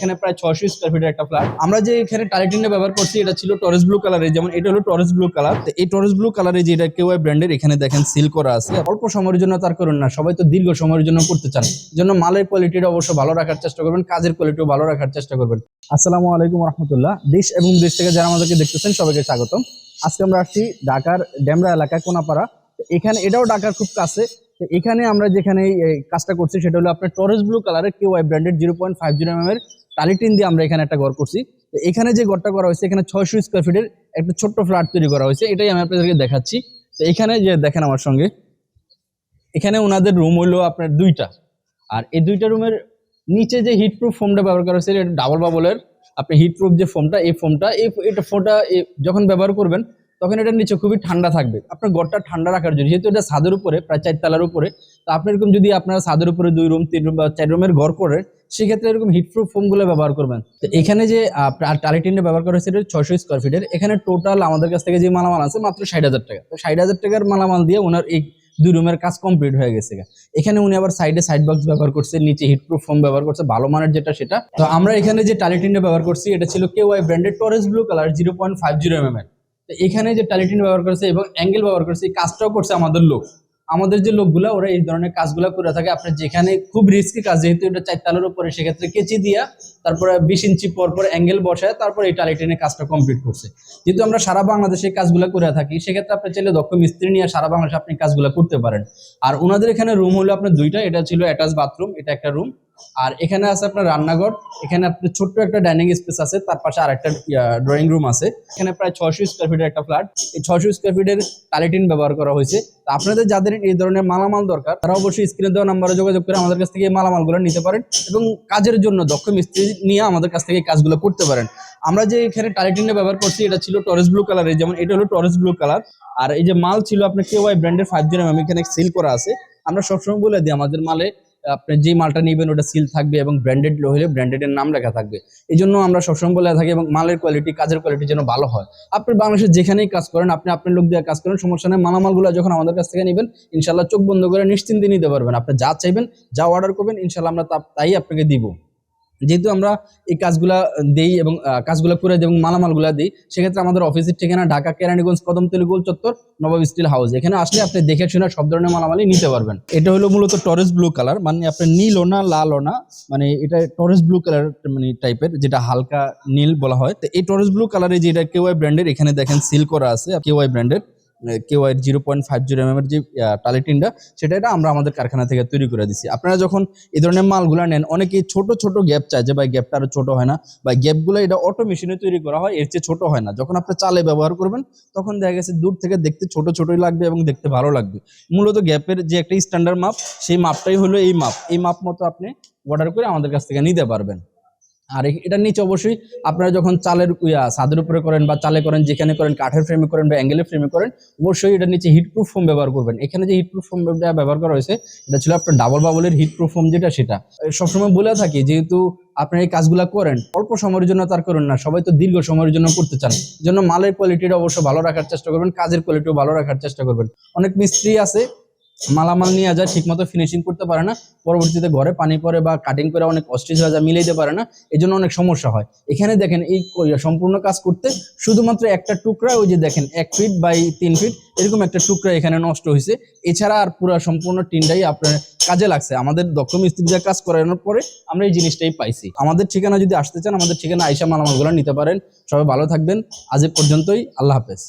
এখানে প্রায় ছয়শো স্কোয়ার ফিটের একটা ফ্ল্যাট আমরা যে এখানে টালিটিনটা ব্যবহার করছি, এটা ছিল টরেস ব্লু কালারের যেমন এটা হলো টরেস ব্লু কালার তো এই টরেস ব্লু কালারে যেটা কেউ ব্র্যান্ডের এখানে দেখেন সিল করা আছে। অল্প সময়ের জন্য তার করুন না, সবাই তো দীর্ঘ সময়ের জন্য করতে চান। জন্য মালের কোয়ালিটিটা অবশ্য ভালো রাখার চেষ্টা করবেন, কাজের কোয়ালিটিও ভালো রাখার চেষ্টা করবেন। আসসালামু আলাইকুম রহমতুল্লাহ। দেশ এবং দেশ থেকে যারা আমাদেরকে দেখতেছেন, সবাইকে স্বাগতম। আজকে আমরা আসছি ঢাকার ডেমরা এলাকা, কোনাপাড়া। এখানে এটাও ঢাকার খুব কাছে। তো এখানে আমরা যেখানে কাজটা করছি সেটা হলো আপনার টরেস ব্লু কালারের কেউ branded zero point five zero M এর টালিটিন দিয়ে আমরা এখানে একটা ঘর করছি। তো এখানে যে ঘরটা করা হয়েছে, এখানে ছয়শো স্কোয়ার ফিটের একটা ছোট্ট ফ্ল্যাট তৈরি করা হয়েছে। এটাই আমি আপনাদেরকে দেখাচ্ছি। তো এখানে যে দেখেন আমার সঙ্গে, এখানে ওনাদের রুম হলো আপনার দুইটা। আর এই দুইটা রুমের নিচে যে হিট প্রুফ ফোমটা ব্যবহার করা হয়েছে, এটা ডাবল বাবলের আপনি হিট প্রুফ যে ফোমটা এই ফোমটা এই, এটা ফোমটা যখন ব্যবহার করবেন তখন এটার নিচে খুবই ঠান্ডা থাকবে। আপনার ঘরটা ঠান্ডা রাখার জন্য, যেহেতু এটা ছাদের উপরে, প্রায় চার তলার উপরে, তো আপনি এরকম যদি আপনার ছাদের উপরে দুই রুম তিন রুম বা চার রুমের ঘর করেন সেক্ষেত্রে এরকম হিটপ্রুফ ফোমগুলো ব্যবহার করবেন। তো এখানে যে টালিটিনটা ব্যবহার করা হয়েছে, এটা ছয়শো স্কোয়ার ফিটের এখানে টোটাল আমাদের কাছ থেকে যে মালামাল আছে, মাত্র ষাট হাজার টাকা। তো ষাট হাজার টাকার মালামাল দিয়ে ওনার এই দুই রুমের কাজ কমপ্লিট হয়ে গেছে এখানে উনি আবার সাইডে সাইড বক্স ব্যবহার করছে, নিচে হিটপ্রুফ ফোম ব্যবহার করছে, ভালো মানের যেটা সেটা। তো আমরা এখানে যে টালিটিনটা ব্যবহার করছি, এটা ছিল কেউ branded Torres blue colour zero point five zero M এর তো এখানে যে টালিটিন ব্যবহার করেছে এবং অ্যাঙ্গেল ব্যবহার করছে, এই কাজটাও করছে আমাদের লোক। আমাদের যে লোকগুলা, ওরা এই ধরনের কাজগুলো করে থাকে। আপনার যেখানে খুব রিস্কি কাজ, যেহেতু এটা চারতলার উপরে, সেক্ষেত্রে কেচি দিয়া তারপরে বিশ ইঞ্চি পর পর অ্যাঙ্গেল বসায়, তারপর এই টালিটিনের কাজটা কমপ্লিট করছে। যেহেতু আমরা সারা বাংলাদেশে কাজগুলো করে থাকি, সেক্ষেত্রে আপনি চাইলে দক্ষ মিস্ত্রি নিয়ে সারা বাংলাদেশে আপনি কাজগুলো করতে পারেন। আর ওনাদের এখানে রুম হলো আপনার দুইটা, এটা ছিল অ্যাটাচ বাথরুম এটা একটা রুম আর এখানে আছে আপনার রান্নাঘর, এখানে আপনার ছোট্ট একটা ডাইনিং স্পেস আছে, তার পাশে আর একটা ড্রয়িং রুম আছে। এখানে প্রায় ছয়শো স্কোয়ার ফিটের একটা ফ্ল্যাট এই ছয়শো স্কোয়ার ফিটের টালিটিন ব্যবহার করা হয়েছে। আপনাদের যাদের এই ধরনের মালামাল দরকার, তারা অবশ্যই স্ক্রিনে দেওয়া নাম্বারে যোগাযোগ করে আমাদের কাছ থেকে এই মালামালগুলো নিতে পারেন এবং কাজের জন্য দক্ষ মিস্ত্রি নিয়ে আমাদের কাছ থেকে কাজগুলো করতে পারেন। আমরা যে এখানে টালিটিনটা ব্যবহার করছি, এটা ছিল টরেস ব্লু কালারের যেমন এটা হলো টরেস ব্লু কালার আর এই যে মাল ছিল আপনার কে ওয়াই ব্র্যান্ডের ফাইভ এম এখানে সিল করা আছে। আমরা সবসময় বলে দিই, আমাদের মালে আপনি যে মালটা নেবেন, ওটা সিল থাকবে এবং ব্র্যান্ডেড হলে ব্র্যান্ডেডের নাম লেখা থাকবে। এই জন্য আমরা সবসময় বলে থাকি এবং মালের কোয়ালিটি কাজের কোয়ালিটি যেন ভালো হয়। আপনি বাংলাদেশে যেখানেই কাজ করেন, আপনি আপনার লোক দিয়ে কাজ করেন, সমস্যা নেই। মালামালগুলো যখন আমাদের কাছ থেকে নেবেন ইনশাল্লাহ চোখ বন্ধ করে নিশ্চিন্তে নিতে পারবেন। আপনি যা চাইবেন, যা অর্ডার করবেন ইনশাল্লাহ আমরা তাই আপনাকে দিব। যেহেতু আমরা এই কাজগুলা দেই এবং কাজগুলা করে দিই এবং মালামালগুলা দিই, সেক্ষেত্রে আমাদের অফিসের ঠিকানা ঢাকা, কেরানীগঞ্জ কদমতলী গোল চত্বর নবাব স্টিল হাউস। এখানে আসলে আপনি দেখে শুনে সব ধরনের মালামালই নিতে পারবেন। এটা হলো মূলত টরেস ব্লু কালার মানে আপনার নীলও না লালও না মানে এটা টরেস ব্লু কালার মানে টাইপের, যেটা হালকা নীল বলা হয়। তো এই টরেস ব্লু কালারে যেটা কেওয়াই ব্র্যান্ডের এখানে দেখেন সিল করা আছে কেওয়াই ব্র্যান্ডের KY zero point five zero M এর যে টালিটিনটা সেটা এটা আমরা আমাদের কারখানা থেকে তৈরি করে দিচ্ছি আপনারা যখন এই ধরনের মালগুলো নেন, অনেকেই ছোট ছোট গ্যাপ চায় যে, ভাই, গ্যাপটা আরও ছোট হয় না। বা গ্যাপগুলো এটা অটো মেশিনে তৈরি করা হয়, এর চেয়ে ছোট হয় না। যখন আপনি চালে ব্যবহার করবেন, তখন দেখা গেছে দূর থেকে দেখতে ছোট, ছোটই লাগবে এবং দেখতে ভালো লাগবে। মূলত গ্যাপের যে একটা স্ট্যান্ডার্ড মাপ, সেই মাপটাই হলো এই মাপ। এই মাপ মতো আপনি অর্ডার করে আমাদের কাছ থেকে নিতে পারবেন। আর এটার নিচে অবশ্যই আপনারা যখন চালের ছাদের উপরে করেন বা চালে করেন, যেখানে করেন, কাঠের ফ্রেমে করেন বা অ্যাঙ্গেলের ফ্রেমে করেন, অবশ্যই এটার নিচে হিট প্রুফ ফোম ব্যবহার করবেন। এখানে যে হিট প্রুফ ফোম ব্যবহার করা হয়েছে, এটা ছিল আপনার ডাবল বাবলের হিট প্রুফ ফোম যেটা, সেটা। সবসময় বলে থাকি, যেহেতু আপনারা এই কাজগুলো করেন, অল্প সময়ের জন্য তার করেন না, সবাই তো দীর্ঘ সময়ের জন্য করতে চান। জন্য মালের কোয়ালিটিটা অবশ্য ভালো রাখার চেষ্টা করবেন, কাজের কোয়ালিটিও ভালো রাখার চেষ্টা করবেন। অনেক মিস্ত্রি আছে মালামাল নিয়ে যায়, ঠিকমতো ফিনিশিং করতে পারে না, পরবর্তীতে ঘরে পানি পড়ে বা কাটিং করে অনেক অস্ট্রিচ যায় মিলাইতে পারে না এই জন্য অনেক সমস্যা হয়। এখানে দেখেন এই সম্পূর্ণ কাজ করতে শুধুমাত্র একটা টুকরা, ওই যে দেখেন এক ফিট বাই তিন ফিট এরকম একটা টুকরা এখানে নষ্ট হয়েছে এছাড়া আর পুরো সম্পূর্ণ টিনটাই আপনার কাজে লাগছে। আমাদের দক্ষ মিস্ত্রি যা কাজ করানোর পরে আমরা এই জিনিসটাই পাইছি। আমাদের ঠিকানা যদি আসতে চান, আমাদের ঠিকানা আইসা মালামালগুলো নিতে পারেন। সবাই ভালো থাকবেন। আজ পর্যন্তই। আল্লাহ হাফেজ।